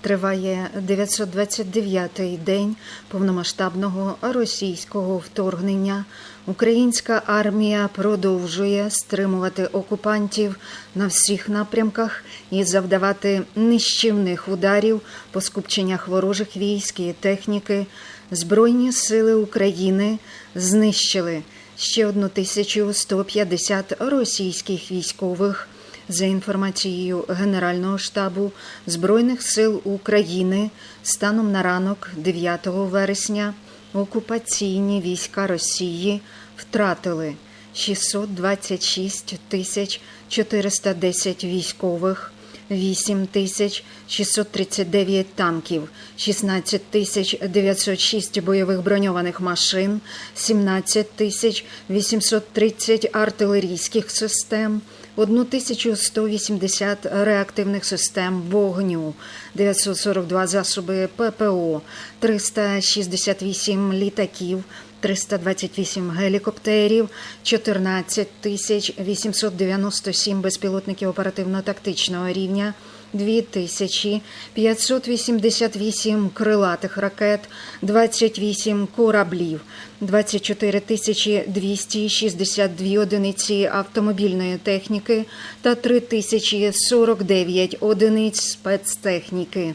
Триває 929-й день повномасштабного російського вторгнення. Українська армія продовжує стримувати окупантів на всіх напрямках і завдавати нищівних ударів по скупченнях ворожих військ і техніки. Збройні сили України знищили ще 1150 російських військових. За інформацією Генерального штабу Збройних сил України, станом на ранок 9 вересня окупаційні війська Росії втратили 626 тисяч 410 військових, 8 тисяч 639 танків, 16 тисяч 906 бойових броньованих машин, 17 тисяч 830 артилерійських систем, 1180 реактивних систем вогню, 942 засоби ППО, 368 літаків, 328 гелікоптерів, 14 тисяч 897 безпілотників оперативно-тактичного рівня, 2588 крилатих ракет, 28 кораблів, 24 тисячі 262 одиниці автомобільної техніки та 3049 одиниць спецтехніки.